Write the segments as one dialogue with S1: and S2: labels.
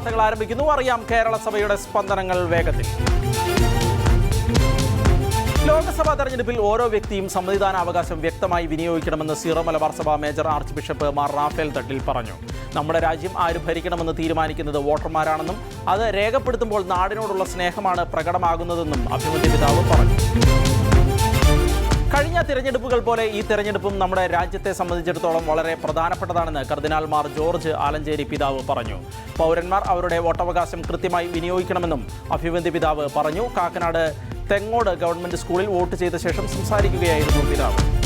S1: വാർത്തകൾ ആരംഭിക്കുന്നു അറിയാം കേരള സഭയുടെ സ്പന്ദനങ്ങൾ വേഗത്തിൽ ലോക്സഭാ തെരഞ്ഞെടുപ്പിൽ ഓരോ വ്യക്തിയും സമ്മതിദാന അവകാശം വ്യക്തമായി വിനിയോഗിക്കണമെന്ന് Syro Malabar major archbishop Mar Raphael Thattil പറഞ്ഞു നമ്മുടെ രാജ്യം ആര് ഭരിക്കണമെന്ന് തീരുമാനിക്കുന്നത് വോട്ടർമാരാണെന്നും അത് രേഖപ്പെടുത്തുമ്പോൾ നാടിനോടുള്ള സ്നേഹമാണ് പ്രകടമാകുന്നതെന്നും അഭിമുഖ്യ പിതാവ് പറഞ്ഞു കഴിഞ്ഞ തിരഞ്ഞെടുപ്പുകൾ പോലെ ഈ തിരഞ്ഞെടുപ്പും നമ്മുടെ രാജ്യത്തെ സംബന്ധിച്ചിടത്തോളം വളരെ പ്രധാനപ്പെട്ടതാണെന്ന് കർദിനാൾ മാർ ജോർജ് ആലഞ്ചേരി പിതാവ് പറഞ്ഞു പൗരന്മാർ അവരുടെ വോട്ടവകാശം കൃത്യമായി വിനിയോഗിക്കണമെന്നും അഭിവന്തി പിതാവ് പറഞ്ഞു കാക്കനാട് തെങ്ങോട് ഗവൺമെന്റ് സ്കൂളിൽ വോട്ട് ചെയ്ത ശേഷം സംസാരിക്കുകയായിരുന്നു പിതാവ്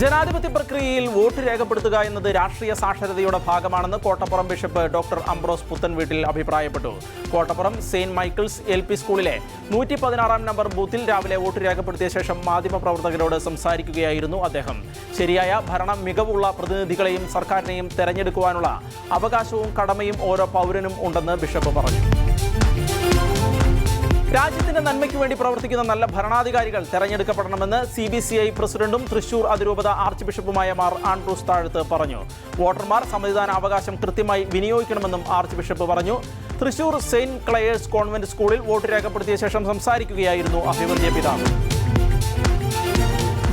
S1: ജനാധിപത്യ പ്രക്രിയയിൽ വോട്ട് രേഖപ്പെടുത്തുക എന്നത് രാഷ്ട്രീയ സാക്ഷരതയുടെ ഭാഗമാണെന്ന് Kottappuram bishop doctor Ambrose Puthenveettil അഭിപ്രായപ്പെട്ടു Kottappuram Saint Michael's L P സ്കൂളിലെ നൂറ്റി പതിനാറാം നമ്പർ ബൂത്തിൽ രാവിലെ വോട്ട് രേഖപ്പെടുത്തിയ ശേഷം മാധ്യമപ്രവർത്തകരോട് സംസാരിക്കുകയായിരുന്നു അദ്ദേഹം ശരിയായ ഭരണം മികവുള്ള പ്രതിനിധികളെയും സർക്കാരിനെയും തെരഞ്ഞെടുക്കുവാനുള്ള അവകാശവും കടമയും ഓരോ പൗരനും ഉണ്ടെന്ന് ബിഷപ്പ് പറഞ്ഞു രാജ്യത്തിന്റെ നന്മയ്ക്ക് വേണ്ടി പ്രവർത്തിക്കുന്ന നല്ല ഭരണാധികാരികൾ തെരഞ്ഞെടുക്കപ്പെടണമെന്ന് സി ബി സി ഐ പ്രസിഡന്റും തൃശൂർ അതിരൂപത ആർച്ച് ബിഷപ്പുമായ മാർ ആൻഡ്രൂസ് താഴത്ത് പറഞ്ഞു വോട്ടർമാർ സമ്മതിദാന അവകാശം കൃത്യമായി വിനിയോഗിക്കണമെന്നും ആർച്ച് ബിഷപ്പ് പറഞ്ഞു തൃശൂർ സെയിന്റ് ക്ലയേഴ്സ് കോൺവെന്റ് സ്കൂളിൽ വോട്ട് രേഖപ്പെടുത്തിയ ശേഷം സംസാരിക്കുകയായിരുന്നു അഭിമന്യ പിതാവ്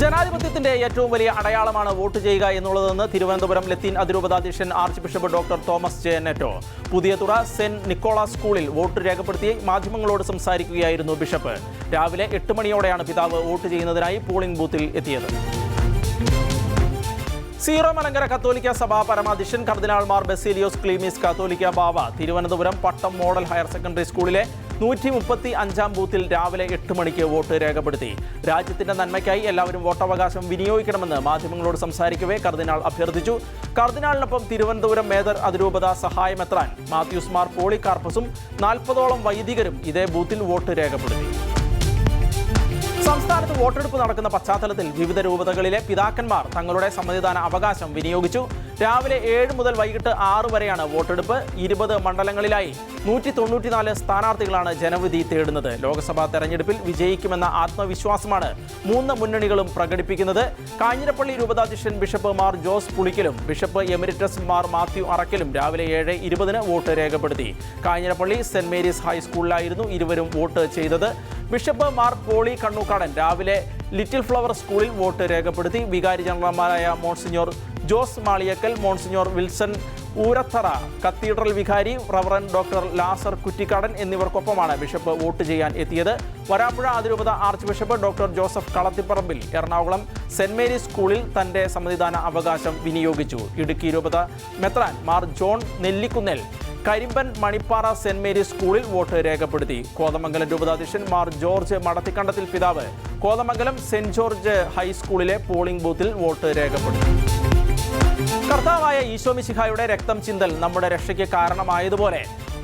S1: ജനാധിപത്യത്തിന്റെ ഏറ്റവും വലിയ അടയാളമാണ് വോട്ട് ചെയ്യുക എന്നുള്ളതെന്ന് തിരുവനന്തപുരം ലത്തീൻ അതിരൂപതാധ്യക്ഷൻ ആർച്ച് ബിഷപ്പ് ഡോക്ടർ തോമസ് ജെനറ്റോ പുതിയതുറ സെന്റ് നിക്കോളാസ് സ്കൂളിൽ വോട്ട് രേഖപ്പെടുത്തി മാധ്യമങ്ങളോട് സംസാരിക്കുകയായിരുന്നു ബിഷപ്പ് രാവിലെ എട്ട് മണിയോടെയാണ് പിതാവ് വോട്ട് ചെയ്യുന്നതിനായി പോളിംഗ് ബൂത്തിൽ എത്തിയത് സീറോ മലങ്കര കത്തോലിക്ക സഭ പരമാധ്യക്ഷൻ കർദിനാൾമാർ Baselios Cleemis Catholica Bava Thiruvananthapuram Pattom model higher secondary സ്കൂളിലെ നൂറ്റി മുപ്പത്തി അഞ്ചാം ബൂത്തിൽ രാവിലെ എട്ട് മണിക്ക് വോട്ട് രേഖപ്പെടുത്തി രാജ്യത്തിന്റെ നന്മയ്ക്കായി എല്ലാവരും വോട്ടവകാശം വിനിയോഗിക്കണമെന്ന് മാധ്യമങ്ങളോട് സംസാരിക്കവേ കർദിനാൾ അഭ്യർത്ഥിച്ചു കർദിനാളിനൊപ്പം തിരുവനന്തപുരം മേദർ അതിരൂപത സഹായമെത്രാൻ മാത്യൂസ് മാർ പോളികാർപ്പസും നാൽപ്പതോളം വൈദികരും ഇതേ ബൂത്തിൽ വോട്ട് രേഖപ്പെടുത്തി സംസ്ഥാനത്ത് വോട്ടെടുപ്പ് നടക്കുന്ന പശ്ചാത്തലത്തിൽ വിവിധ രൂപതകളിലെ പിതാക്കന്മാർ തങ്ങളുടെ സമ്മതിദാന അവകാശം വിനിയോഗിച്ചു രാവിലെ ഏഴ് മുതൽ വൈകിട്ട് ആറ് വരെയാണ് വോട്ടെടുപ്പ് ഇരുപത് മണ്ഡലങ്ങളിലായി നൂറ്റി തൊണ്ണൂറ്റിനാല് സ്ഥാനാർത്ഥികളാണ് ജനവിധി തേടുന്നത് ലോക്സഭാ തെരഞ്ഞെടുപ്പിൽ വിജയിക്കുമെന്ന ആത്മവിശ്വാസമാണ് മൂന്ന് മുന്നണികളും പ്രകടിപ്പിക്കുന്നത് കാഞ്ഞിരപ്പള്ളി രൂപതാധ്യക്ഷൻ ബിഷപ്പ് മാർ ജോസ് പുളിക്കലും ബിഷപ്പ് എമിരിറ്റസ് മാർ മാത്യു അറക്കലും രാവിലെ ഏഴ് ഇരുപതിന് വോട്ട് രേഖപ്പെടുത്തി കാഞ്ഞിരപ്പള്ളി സെന്റ് മേരീസ് ഹൈസ്കൂളിലായിരുന്നു ഇരുവരും വോട്ട് ചെയ്തത് ബിഷപ്പ് മാർ പോളി കണ്ണൂക്കാടൻ രാവിലെ ലിറ്റിൽ ഫ്ലവർ സ്കൂളിൽ വോട്ട് രേഖപ്പെടുത്തി വികാരി ജനറൽമാരായ monsignor Jose Maliyakkal monsignor Wilson ഊരത്തറ cathedral വികാരി റവറൻ ഡോക്ടർ ലാസർ കുറ്റിക്കാടൻ എന്നിവർക്കൊപ്പമാണ് ബിഷപ്പ് വോട്ട് ചെയ്യാൻ എത്തിയത് വരാപ്പുഴ അതിരൂപത archbishop doctor Joseph Kalathiparambil Ernakulam saint Mary's സ്കൂളിൽ തന്റെ സമ്മതിദാന അവകാശം വിനിയോഗിച്ചു ഇടുക്കി രൂപത മെത്രാൻ Mar John Nellikunnel Karimban Manippara saint Mary's സ്കൂളിൽ വോട്ട് രേഖപ്പെടുത്തി കോതമംഗലം രൂപതാധ്യക്ഷൻ മാർ ജോർജ് മടത്തിക്കണ്ടത്തിൽ പിതാവ് കോതമംഗലം സെന്റ് ജോർജ് ഹൈസ്കൂളിലെ പോളിംഗ് ബൂത്തിൽ വോട്ട് രേഖപ്പെടുത്തി കർത്താവായ ഈശോമിശിഹായുടെ രക്തം ചിന്തൽ നമ്മുടെ രക്ഷയ്ക്ക് കാരണമായതുപോലെ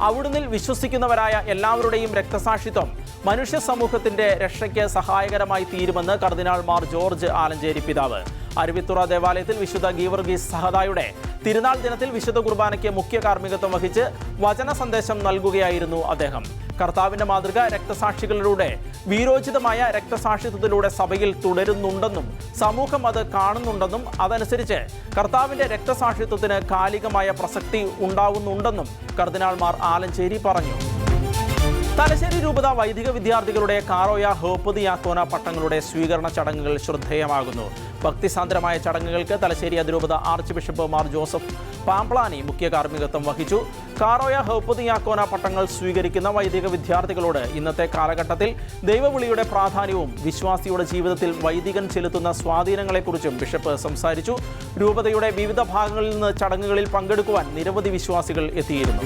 S1: അവിടുന്ന് വിശ്വസിക്കുന്നവരായ എല്ലാവരുടെയും രക്തസാക്ഷിത്വം മനുഷ്യ സമൂഹത്തിന്റെ രക്ഷയ്ക്ക് സഹായകരമായി തീരുമെന്ന് കർദിനാൾ മാർ ജോർജ് ആലഞ്ചേരി പിതാവ് അരുവിത്തുറ ദേവാലയത്തിൽ വിശുദ്ധ ഗീവർഗീസ് സഹദായുടെ തിരുനാൾ ദിനത്തിൽ വിശുദ്ധ കുർബാനയ്ക്ക് മുഖ്യ കാർമ്മികത്വം വഹിച്ച് വചന സന്ദേശം നൽകുകയായിരുന്നു അദ്ദേഹം കർത്താവിന്റെ മാതൃക രക്തസാക്ഷികളിലൂടെ വീരോചിതമായ രക്തസാക്ഷിത്വത്തിലൂടെ സഭയിൽ തുടരുന്നുണ്ടെന്നും സമൂഹം അത് കാണുന്നുണ്ടെന്നും അതനുസരിച്ച് കർത്താവിന്റെ രക്തസാക്ഷിത്വത്തിന് കാലികമായ പ്രസക്തി ഉണ്ടാവുന്നുണ്ടെന്നും കർദിനാൾമാർ ആലഞ്ചേരി പറഞ്ഞു തലശ്ശേരി രൂപത വൈദിക വിദ്യാർത്ഥികളുടെ കാറോയ ഹോപ്പതി യാക്കോന പട്ടങ്ങളുടെ സ്വീകരണ ചടങ്ങുകൾ ശ്രദ്ധേയമാകുന്നു ഭക്തിസാന്ദ്രമായ ചടങ്ങുകൾക്ക് തലശ്ശേരി അതിരൂപത archbishop Mar Joseph Pamplany മുഖ്യ കാർമ്മികത്വം വഹിച്ചു കാറോയ ഹോപ്പതി യാക്കോന പട്ടങ്ങൾ സ്വീകരിക്കുന്ന വൈദിക വിദ്യാർത്ഥികളോട് ഇന്നത്തെ കാലഘട്ടത്തിൽ ദൈവവിളിയുടെ പ്രാധാന്യവും വിശ്വാസിയുടെ ജീവിതത്തിൽ വൈദികൻ ചെലുത്തുന്ന സ്വാധീനങ്ങളെക്കുറിച്ചും ബിഷപ്പ് സംസാരിച്ചു രൂപതയുടെ വിവിധ ഭാഗങ്ങളിൽ നിന്ന് ചടങ്ങുകളിൽ പങ്കെടുക്കുവാൻ നിരവധി വിശ്വാസികൾ എത്തിയിരുന്നു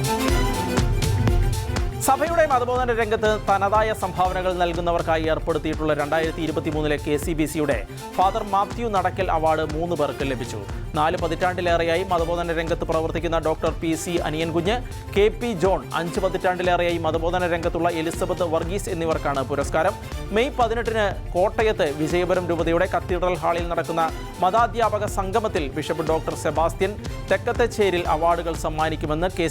S1: സഭയുടെ മതബോധന രംഗത്ത് തനതായ സംഭാവനകൾ നൽകുന്നവർക്കായി ഏർപ്പെടുത്തിയിട്ടുള്ള രണ്ടായിരത്തി ഇരുപത്തി മൂന്നിലെ കെ സി ബി സിയുടെ ഫാദർ മാത്യു നടക്കൽ അവാർഡ് മൂന്ന് പേർക്ക് ലഭിച്ചു നാല് പതിറ്റാണ്ടിലേറെയായി മതബോധന രംഗത്ത് പ്രവർത്തിക്കുന്ന doctor P C Aniyankunju K P John അഞ്ച് പതിറ്റാണ്ടിലേറെയായി മതബോധന രംഗത്തുള്ള എലിസബത്ത് വർഗീസ് എന്നിവർക്കാണ് പുരസ്കാരം മെയ് പതിനെട്ടിന് കോട്ടയത്ത് വിജയപുരം രൂപതയുടെ കത്തീഡ്രൽ ഹാളിൽ നടക്കുന്ന മതാധ്യാപക സംഗമത്തിൽ ബിഷപ്പ് ഡോക്ടർ സെബാസ്റ്റ്യൻ തെക്കത്തെച്ചേരിൽ അവാർഡുകൾ സമ്മാനിക്കുമെന്ന് K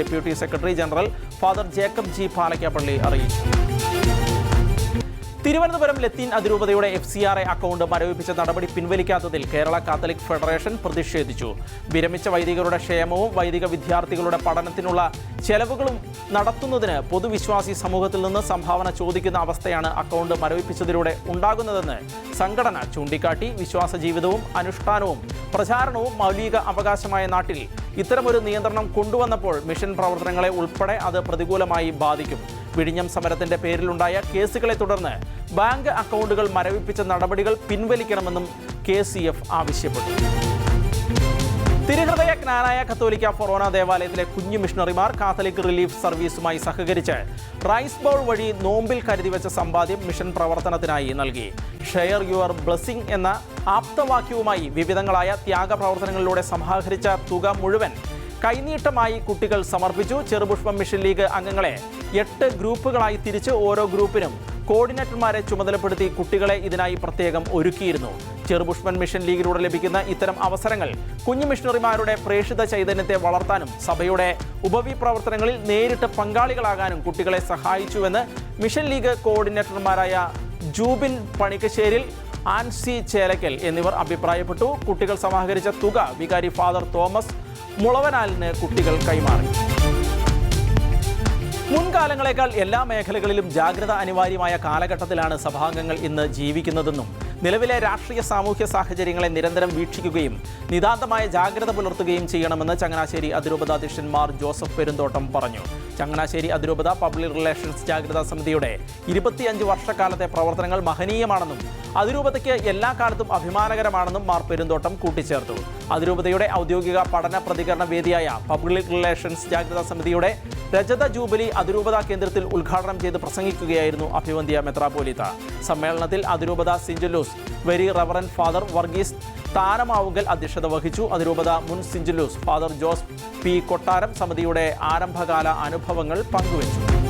S1: deputy secretary general father Jacob G Palakkappilly അറിയിച്ചു തിരുവനന്തപുരം ലത്തീൻ അതിരൂപതയുടെ F C R A account മരവിപ്പിച്ച നടപടി പിൻവലിക്കാത്തതിൽ കേരള കാത്തലിക് ഫെഡറേഷൻ പ്രതിഷേധിച്ചു വിരമിച്ച വൈദികരുടെ ക്ഷേമവും വൈദിക വിദ്യാർത്ഥികളുടെ പഠനത്തിനുള്ള ചെലവുകളും നടത്തുന്നതിന് പൊതുവിശ്വാസി സമൂഹത്തിൽ നിന്ന് സംഭാവന ചോദിക്കുന്ന അവസ്ഥയാണ് അക്കൗണ്ട് മരവിപ്പിച്ചതിലൂടെ ഉണ്ടാകുന്നതെന്ന് സംഘടന ചൂണ്ടിക്കാട്ടി വിശ്വാസ ജീവിതവും അനുഷ്ഠാനവും പ്രചാരണവും മൗലിക അവകാശമായ നാട്ടിൽ ഇത്തരമൊരു നിയന്ത്രണം കൊണ്ടുവന്നപ്പോൾ മിഷൻ പ്രവർത്തനങ്ങളെ ഉൾപ്പെടെ അത് പ്രതികൂലമായി ബാധിക്കും വിഴിഞ്ഞം സമരത്തിന്റെ പേരിലുണ്ടായ കേസുകളെ തുടർന്ന് ബാങ്ക് അക്കൗണ്ടുകൾ മരവിപ്പിച്ച നടപടികൾ പിൻവലിക്കണമെന്നും കെ സി എഫ് ആവശ്യപ്പെട്ടു തിരുഹൃദയ ജ്ഞാനായ കത്തോലിക്ക ഫൊറോണ ദേവാലയത്തിലെ കുഞ്ഞു മിഷണറിമാർ കാത്തലിക് റിലീഫ് സർവീസുമായി സഹകരിച്ച് റൈസ് ബോൾ വഴി നോമ്പിൽ കരുതിവെച്ച സമ്പാദ്യം മിഷൻ പ്രവർത്തനത്തിനായി നൽകി ഷെയർ യുവർ ബ്ലസ്സിംഗ് എന്ന ആപ്തവാക്യവുമായി വിവിധങ്ങളായ ത്യാഗ പ്രവർത്തനങ്ങളിലൂടെ സമാഹരിച്ച തുക മുഴുവൻ കൈനീട്ടമായി കുട്ടികൾ സമർപ്പിച്ചു ചെറുപുഷ്പം മിഷൻ ലീഗ് അംഗങ്ങളെ എട്ട് ഗ്രൂപ്പുകളായി തിരിച്ച് ഓരോ ഗ്രൂപ്പിനും കോർഡിനേറ്റർമാരെ ചുമതലപ്പെടുത്തി കുട്ടികളെ ഇതിനായി പ്രത്യേകം ഒരുക്കിയിരുന്നു ചെറുപുഷ്പൻ മിഷൻ ലീഗിലൂടെ ലഭിക്കുന്ന ഇത്തരം അവസരങ്ങൾ കുഞ്ഞു മിഷണറിമാരുടെ പ്രേക്ഷിത ചൈതന്യത്തെ വളർത്താനും സഭയുടെ ഉപവി പ്രവർത്തനങ്ങളിൽ നേരിട്ട് പങ്കാളികളാകാനും കുട്ടികളെ സഹായിച്ചുവെന്ന് മിഷൻ ലീഗ് കോർഡിനേറ്റർമാരായ ജൂബിൻ പണിക്കശ്ശേരിൽ ആൻസി ചേലക്കൽ എന്നിവർ അഭിപ്രായപ്പെട്ടു കുട്ടികൾ സമാഹരിച്ച തുക വികാരി ഫാദർ തോമസ് മുളവനാലിന് കുട്ടികൾ കൈമാറി മുൻകാലങ്ങളെക്കാൾ എല്ലാ മേഖലകളിലും ജാഗ്രത അനിവാര്യമായ കാലഘട്ടത്തിലാണ് സഭാംഗങ്ങൾ ഇന്ന് ജീവിക്കുന്നതെന്നും നിലവിലെ രാഷ്ട്രീയ സാമൂഹ്യ സാഹചര്യങ്ങളെ നിരന്തരം വീക്ഷിക്കുകയും നിതാന്തമായ ജാഗ്രത പുലർത്തുകയും ചെയ്യണമെന്ന് ചങ്ങനാശ്ശേരി അതിരൂപതാധ്യക്ഷൻ മാർ ജോസഫ് പെരുന്തോട്ടം പറഞ്ഞു ചങ്ങനാശ്ശേരി അതിരൂപത പബ്ലിക് റിലേഷൻസ് ജാഗ്രതാ സമിതിയുടെ ഇരുപത്തിയഞ്ച് വർഷക്കാലത്തെ പ്രവർത്തനങ്ങൾ മഹനീയമാണെന്നും അതിരൂപതയ്ക്ക് എല്ലാ കാലത്തും അഭിമാനകരമാണെന്നും മാർ പെരുന്തോട്ടം കൂട്ടിച്ചേർത്തു അതിരൂപതയുടെ ഔദ്യോഗിക പഠന പ്രതികരണ വേദിയായ പബ്ലിക് റിലേഷൻസ് ജാഗ്രതാ സമിതിയുടെ രജത ജൂബിലി അതിരൂപത കേന്ദ്രത്തിൽ ഉദ്ഘാടനം ചെയ്ത് പ്രസംഗിക്കുകയായിരുന്നു അഭിവന്ധ്യ മെത്രാപോലിത്ത സമ്മേളനത്തിൽ അതിരൂപത സിഞ്ചലൂസ് very reverend father Varghese Tharamavukal അധ്യക്ഷത വഹിച്ചു അതിരൂപത മുൻ സിഞ്ചലൂസ് ഫാദർ ജോസ് പി കൊട്ടാരം സമിതിയുടെ ആരംഭകാല അനുഭവങ്ങൾ പങ്കുവച്ചു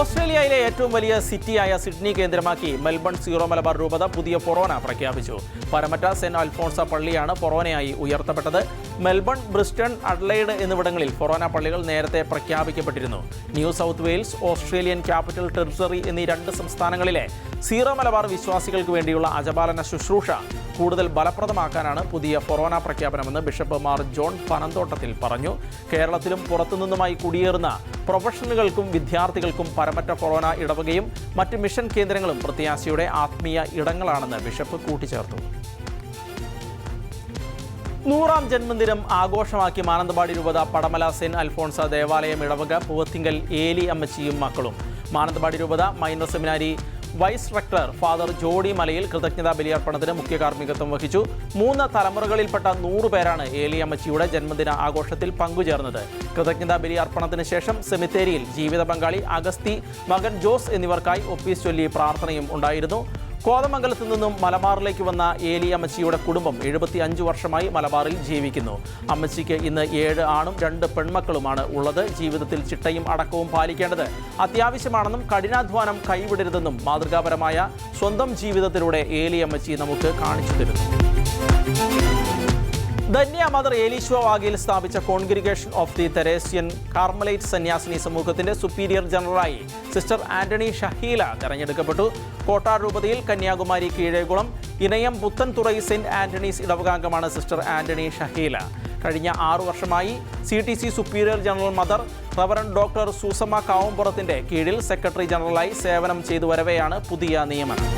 S1: ഓസ്ട്രേലിയയിലെ ഏറ്റവും വലിയ സിറ്റിയായ സിഡ്നി കേന്ദ്രമാക്കി മെൽബൺ സീറോ മലബാർ രൂപത പുതിയ ഫൊറോന പ്രഖ്യാപിച്ചു പരമറ്റ സെന്റ് അൽഫോൺസ പള്ളിയാണ് ഫൊറോനയായി ഉയർത്തപ്പെട്ടത് മെൽബൺ ബ്രിസ്റ്റൺ അഡ്ലൈഡ് എന്നിവിടങ്ങളിൽ ഫൊറോന പള്ളികൾ നേരത്തെ പ്രഖ്യാപിക്കപ്പെട്ടിരുന്നു New South Wales Australian capital territory എന്നീ രണ്ട് സംസ്ഥാനങ്ങളിലെ സീറോ മലബാർ വിശ്വാസികൾക്ക് വേണ്ടിയുള്ള അജപാലന ശുശ്രൂഷ കൂടുതൽ ഫലപ്രദമാക്കാനാണ് പുതിയ ഫൊറോന പ്രഖ്യാപനമെന്ന് ബിഷപ്പ് മാർ ജോൺ പനന്തോട്ടത്തിൽ പറഞ്ഞു കേരളത്തിലും പുറത്തുനിന്നുമായി കുടിയേറുന്ന പ്രൊഫഷണലുകൾക്കും വിദ്യാർത്ഥികൾക്കും പരമറ്റ കൊറോണ ഇടവകയും മറ്റ് മിഷൻ കേന്ദ്രങ്ങളും പ്രത്യാശയുടെ ആത്മീയ ഇടങ്ങളാണെന്ന് ബിഷപ്പ് കൂട്ടിച്ചേർത്തു നൂറാം ജന്മദിനം ആഘോഷമാക്കി മാനന്തവാടി രൂപത പടമല സെൻ അൽഫോൺസ ദേവാലയം ഇടവക പൂവത്തിങ്കൽ ഏലി അമ്മച്ചിയും മക്കളും മാനന്തവാടി രൂപത minor seminary vice rector father Jodi Malayil കൃതജ്ഞതാ ബലിയർപ്പണത്തിന് മുഖ്യ കാർമ്മികത്വം വഹിച്ചു മൂന്ന് തലമുറകളിൽപ്പെട്ട നൂറുപേരാണ് പേരാണ് ഏലി അമ്മച്ചിയുടെ ജന്മദിന ആഘോഷത്തിൽ പങ്കുചേർന്നത് കൃതജ്ഞതാ ബലിയർപ്പണത്തിന് ശേഷം സെമിത്തേരിയിൽ ജീവിത പങ്കാളി അഗസ്തി മകൻ ജോസ് എന്നിവർക്കായി ഒപ്പീസ് ചൊല്ലി പ്രാർത്ഥനയും ഉണ്ടായിരുന്നു കോതമംഗലത്ത് നിന്നും മലബാറിലേക്ക് വന്ന ഏലി അമ്മച്ചിയുടെ കുടുംബം എഴുപത്തി അഞ്ച് വർഷമായി മലബാറിൽ ജീവിക്കുന്നു അമ്മച്ചിക്ക് ഇന്ന് ഏഴ് ആണും രണ്ട് പെൺമക്കളുമാണ് ഉള്ളത് ജീവിതത്തിൽ ചിട്ടയും അടക്കവും പാലിക്കേണ്ടത് അത്യാവശ്യമാണെന്നും കഠിനാധ്വാനം കൈവിടരുതെന്നും മാതൃകാപരമായ സ്വന്തം ജീവിതത്തിലൂടെ ഏലി അമ്മച്ചി നമുക്ക് കാണിച്ചു തരുന്നു ധന്യ മദർ ഏലീശ്വ വാഗയിൽ സ്ഥാപിച്ച congregation of the Teresian Carmelite സന്യാസിനി സമൂഹത്തിന്റെ സുപ്പീരിയർ ജനറലായി സിസ്റ്റർ ആന്റണി ഷഹീല തെരഞ്ഞെടുക്കപ്പെട്ടു കോട്ടാർ രൂപതയിൽ കന്യാകുമാരി കീഴേകുളം ഇനയം പുത്തൻതുറൈ സെന്റ് ആന്റണീസ് ഇടവകാംഗമാണ് സിസ്റ്റർ ആന്റണി ഷഹീല കഴിഞ്ഞ ആറു വർഷമായി C T C superior general mother reverend doctor Susamma കാവുംപുറത്തിന്റെ കീഴിൽ സെക്രട്ടറി ജനറലായി സേവനം ചെയ്തു വരവെയാണ് പുതിയ നിയമനം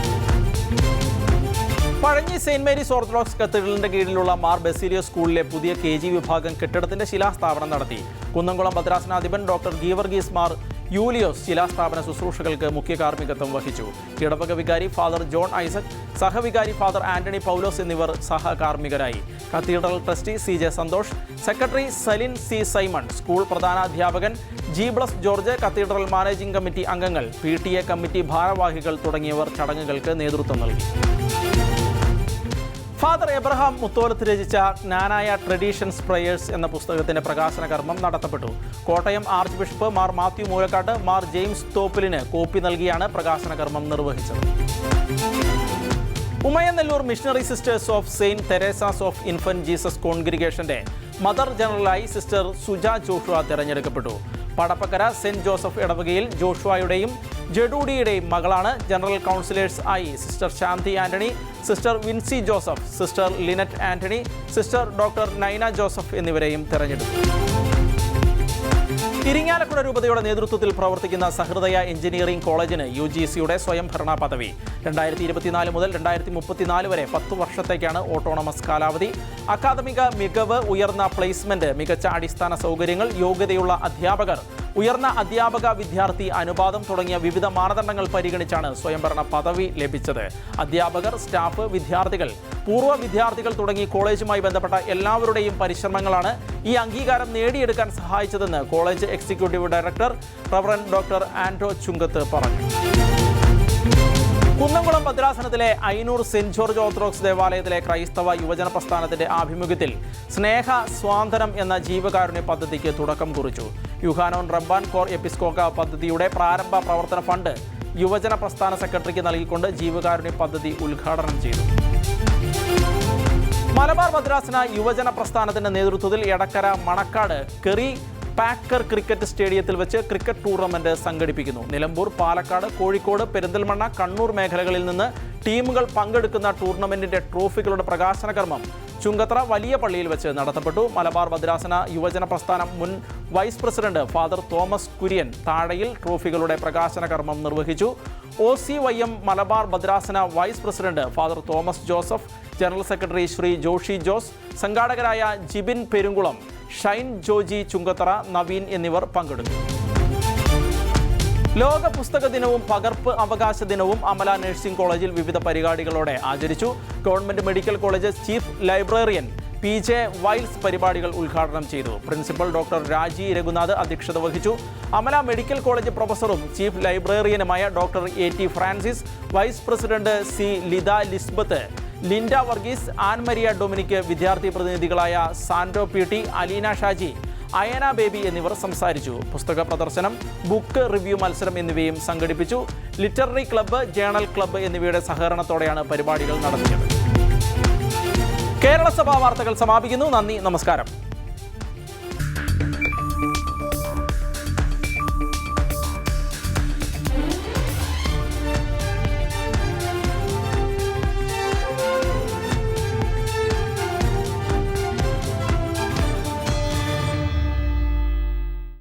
S1: പഴഞ്ഞി സെയിന്റ് മേരീസ് ഓർത്തഡോക്സ് കത്തീഡ്രലിന്റെ കീഴിലുള്ള മാർ ബസീലിയോ സ്കൂളിലെ പുതിയ കെ ജി വിഭാഗം കെട്ടിടത്തിന്റെ ശിലാസ്ഥാപനം നടത്തി കുന്നംകുളം ഭദ്രാസനാധിപൻ ഡോക്ടർ ഗീവർഗീസ് മാർ യൂലിയോസ് ശിലാസ്ഥാപന ശുശ്രൂഷകൾക്ക് മുഖ്യ കാർമ്മികത്വം വഹിച്ചു ഇടവക വികാരി ഫാദർ ജോൺ ഐസക് സഹവികാരി ഫാദർ ആന്റണി പൗലോസ് എന്നിവർ സഹകാർമ്മികരായി cathedral trustee C J Santhosh secretary Salin C Simon school പ്രധാനാധ്യാപകൻ G Bless George cathedral managing committee അംഗങ്ങൾ പി കമ്മിറ്റി ഭാരവാഹികൾ തുടങ്ങിയവർ ചടങ്ങുകൾക്ക് നേതൃത്വം നൽകി ഫാദർ എബ്രഹാം മുത്തോലത്ത് രചിച്ച ജ്ഞാനായ ട്രഡീഷൻസ് പ്രയേഴ്സ് എന്ന പുസ്തകത്തിന്റെ പ്രകാശന കർമ്മം നടത്തപ്പെട്ടു Kottayam archbishop Mar Mathew Moolakkattu Mar James തോപ്പിലിന് കോപ്പി നൽകിയാണ് പ്രകാശന കർമ്മം നിർവഹിച്ചത് Umayanellur missionary sisters of saint Teresa's of infant Jesus കോൺഗ്രിഗേഷന്റെ മദർ ജനറലായി സിസ്റ്റർ സുജ ജോഷുവ തിരഞ്ഞെടുക്കപ്പെട്ടു പടപ്പക്കര സെന്റ് ജോസഫ് ഇടവകയിൽ ജോഷുവായുടെയും ജഡൂഡിയുടെയും മകളാണ് ജനറൽ കൗൺസിലേഴ്സ് ആയി sister Shanthi Antony sister Vincy Joseph sister Linette Antony sister doctor Naina Joseph എന്നിവരെയും തെരഞ്ഞെടുത്തു ഇരിങ്ങാലക്കുട രൂപതയുടെ നേതൃത്വത്തിൽ പ്രവർത്തിക്കുന്ന സഹൃദയ എഞ്ചിനീയറിംഗ് കോളേജിന് യു ജി സിയുടെ സ്വയംഭരണ പദവി രണ്ടായിരത്തി ഇരുപത്തിനാല് മുതൽ രണ്ടായിരത്തി മുപ്പത്തിനാല് വരെ പത്ത് വർഷത്തേക്കാണ് ഓട്ടോണമസ് കാലാവധി അക്കാദമിക മികവ് ഉയർന്ന പ്ലേസ്മെന്റ് മികച്ച അടിസ്ഥാന സൗകര്യങ്ങൾ യോഗ്യതയുള്ള അധ്യാപകർ ഉയർന്ന അധ്യാപക വിദ്യാർത്ഥി അനുപാതം തുടങ്ങിയ വിവിധ മാനദണ്ഡങ്ങൾ പരിഗണിച്ചാണ് സ്വയംഭരണ പദവി ലഭിച്ചത് അധ്യാപകർ സ്റ്റാഫ് വിദ്യാർത്ഥികൾ പൂർവ്വ വിദ്യാർത്ഥികൾ തുടങ്ങി കോളേജുമായി ബന്ധപ്പെട്ട എല്ലാവരുടെയും പരിശ്രമങ്ങളാണ് ഈ അംഗീകാരം നേടിയെടുക്കാൻ സഹായിച്ചതെന്ന് college executive director reverend doctor ആൻഡ്രോ ചുങ്കത്ത് പറഞ്ഞു കുന്നംകുളം ഭദ്രാസനത്തിലെ ഐനൂർ സെന്റ് ജോർജ് ഓർത്തഡോക്സ് ദേവാലയത്തിലെ ക്രൈസ്തവ യുവജന പ്രസ്ഥാനത്തിന്റെ ആഭിമുഖ്യത്തിൽ സ്നേഹ സ്വാതന്ത്ര്യം എന്ന ജീവകാരുണ്യ പദ്ധതിക്ക് തുടക്കം കുറിച്ചു യുഹാനോൺ റബ്ബാൻ കോർ എപ്പിസ്കോക പദ്ധതിയുടെ പ്രാരംഭ പ്രവർത്തന ഫണ്ട് യുവജന പ്രസ്ഥാന സെക്രട്ടറിക്ക് നൽകിക്കൊണ്ട് ജീവകാരുണ്യ പദ്ധതി ഉദ്ഘാടനം ചെയ്തു മലബാർ മദ്രാസിന യുവജന പ്രസ്ഥാനത്തിന്റെ നേതൃത്വത്തിൽ Edakkara Manakkad Kerry Packer cricket സ്റ്റേഡിയത്തിൽ വെച്ച് ക്രിക്കറ്റ് ടൂർണമെന്റ് സംഘടിപ്പിക്കുന്നു നിലമ്പൂർ പാലക്കാട് കോഴിക്കോട് പെരിന്തൽമണ്ണ കണ്ണൂർ മേഖലകളിൽ നിന്ന് ടീമുകൾ പങ്കെടുക്കുന്ന ടൂർണമെന്റിന്റെ ട്രോഫികളുടെ പ്രകാശന കർമ്മം ചുങ്കത്ര വലിയ പള്ളിയിൽ വെച്ച് നടത്തപ്പെട്ടു മലബാർ ഭദ്രാസന യുവജന പ്രസ്ഥാനം മുൻ vice president father Thomas Kurian Thazhayil ട്രോഫികളുടെ പ്രകാശന കർമ്മം നിർവഹിച്ചു O C Y M Malabar ഭദ്രാസന vice president father Thomas Joseph general secretary Shri Joshi Jose സംഘാടകരായ ജിബിൻ പെരുങ്കുളം ഷൈൻ ജോജി ചുങ്കത്തറ നവീൻ എന്നിവർ പങ്കെടുത്തു ലോക പുസ്തക ദിനവും പകർപ്പ് അവകാശ ദിനവും അമല നഴ്സിംഗ് കോളേജിൽ വിവിധ പരിപാടികളോടെ ആചരിച്ചു government medical college chief librarian P J Wiles പരിപാടികൾ ഉദ്ഘാടനം ചെയ്തു പ്രിൻസിപ്പൽ ഡോക്ടർ രാജി രഘുനാഥ് അധ്യക്ഷത വഹിച്ചു അമല മെഡിക്കൽ കോളേജ് പ്രൊഫസറും ചീഫ് ലൈബ്രറിയനുമായ doctor A T Francis vice president C Litha Lisbeth Linda Varghese Ann Maria Dominic വിദ്യാർത്ഥി പ്രതിനിധികളായ Sando P T Aleena Shaji Ayana Baby എന്നിവർ സംസാരിച്ചു പുസ്തക പ്രദർശനം ബുക്ക് റിവ്യൂ മത്സരം എന്നിവയും സംഘടിപ്പിച്ചു ലിറ്റററി ക്ലബ്ബ് ജേണൽ ക്ലബ്ബ് എന്നിവയുടെ സഹകരണത്തോടെയാണ് പരിപാടികൾ നടത്തിയത് കേരള സഭാ വാർത്തകൾ സമാപിക്കുന്നു നന്ദി നമസ്കാരം